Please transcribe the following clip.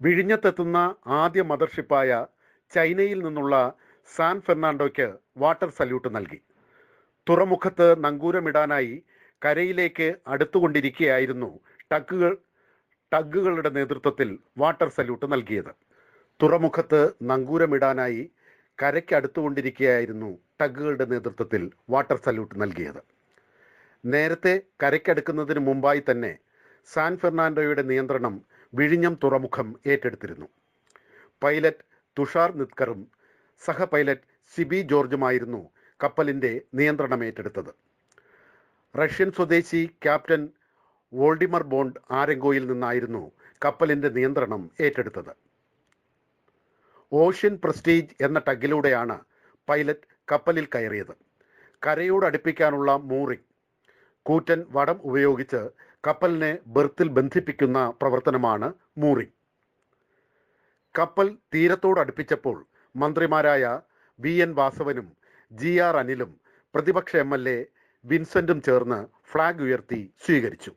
വിഴിഞ്ഞത്തെത്തുന്ന ആദ്യ മദർഷിപ്പായ ചൈനയിൽ നിന്നുള്ള സാൻ ഫെർണാണ്ടോയ്ക്ക് വാട്ടർ സല്യൂട്ട് നൽകി. തുറമുഖത്ത് നങ്കൂരമിടാനായി കരയിലേക്ക് അടുത്തുകൊണ്ടിരിക്കെയായിരുന്നു ടഗുകൾ ടഗുകളുടെ നേതൃത്വത്തിൽ വാട്ടർ സല്യൂട്ട് നൽകിയത്. തുറമുഖത്ത് നങ്കൂരമിടാനായി കരയ്ക്ക് അടുത്തുകൊണ്ടിരിക്കുകയായിരുന്നു ടഗുകളുടെ നേതൃത്വത്തിൽ വാട്ടർ സല്യൂട്ട് നൽകിയത്. നേരത്തെ കരയ്ക്കടുക്കുന്നതിന് മുമ്പായി തന്നെ സാൻ ഫെർണാണ്ടോയുടെ നിയന്ത്രണം വിഴിഞ്ഞം തുറമുഖം ഏറ്റെടുത്തിരുന്നു. പൈലറ്റ് തുഷാർ നിത്കറും സഹ പൈലറ്റ് സിബി ജോർജുമായിരുന്നു കപ്പലിന്റെ നിയന്ത്രണം ഏറ്റെടുത്തത്. റഷ്യൻ സ്വദേശി ക്യാപ്റ്റൻ വോൾഡിമർ ബോണ്ട് ആരങ്കോയിൽ നിന്നായിരുന്നു കപ്പലിന്റെ നിയന്ത്രണം ഏറ്റെടുത്തത്. ഓഷ്യൻ പ്രസ്റ്റീജ് എന്ന ടഗിലൂടെയാണ് പൈലറ്റ് കപ്പലിൽ കയറിയത്. കരയോട് അടുപ്പിക്കാനുള്ള മൂറിംഗ്. കൂറ്റൻ വടം ഉപയോഗിച്ച് കപ്പലിനെ ബെർത്തിൽ ബന്ധിപ്പിക്കുന്ന പ്രവർത്തനമാണ് മൂറിംഗ് കപ്പൽ തീരത്തോട് അടുപ്പിച്ചപ്പോൾ മന്ത്രിമാരായ വി. എൻ. വാസവനും ജി. ആർ. അനിലും പ്രതിപക്ഷ എം. എൽ. എ. വിൻസെന്റും ചേർന്ന് ഫ്ളാഗ് ഉയർത്തി സ്വീകരിച്ചു.